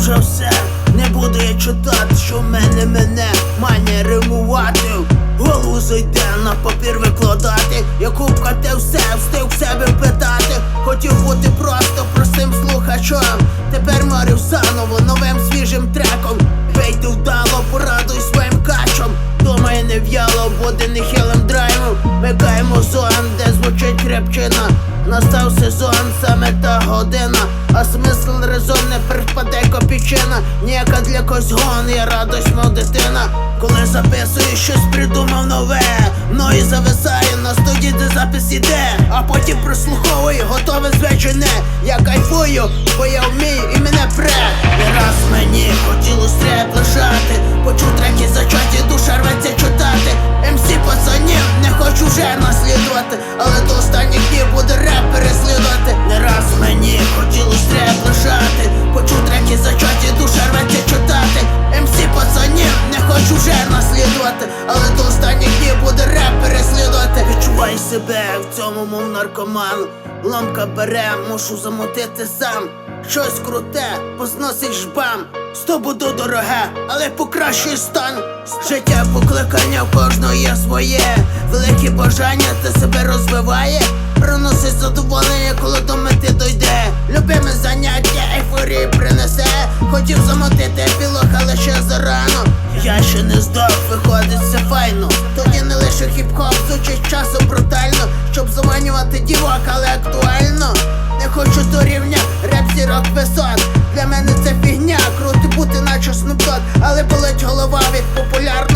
вже все. Не буду я читати, що в мене мене має римувати. Голову зайде на папір викладати. Я купка те все, встиг в себе питати. Хотів бути просто простим слухачом. Тепер морів заново новим свіжим треком. Вийду вдало, порадуй своїм качом. Думаю, не в'яло, буде нехилим драйвом. Микаємо зон, де звучить крепчина. Настав сезон, саме та година. А смисл резон не припаде копійчина. Ніяка для когось гон, я радость, мов дитина. Коли записую, щось придумав нове. Мною зависаю на студії, де запис іде. А потім прослуховую, готове звичайне. Я кайфую, бо я вмію і мене пре. Не раз мені хотілось треп лишати. Вже наслідувати, але до останніх днів буде реп переслідувати. Відчувай себе в цьому, мов наркоман. Ламка бере, мушу замотити сам. Щось круте, позносить жбам. Сто буду дороге, але покращує стан. Життя покликання в кожного є своє. Велике бажання та себе розвиває. Приносить задоволення, коли до мети дойде. Любиме заняття, ейфорії принесе. Хотів замотити ще не здох, виходить все файно. Тоді не лише хіп-хоп, звучить часом брутально, щоб заманювати дівок, але актуально. Не хочу до реп зірок висот Для мене це фігня, крути бути наче снупдот, Але болить голова від популярності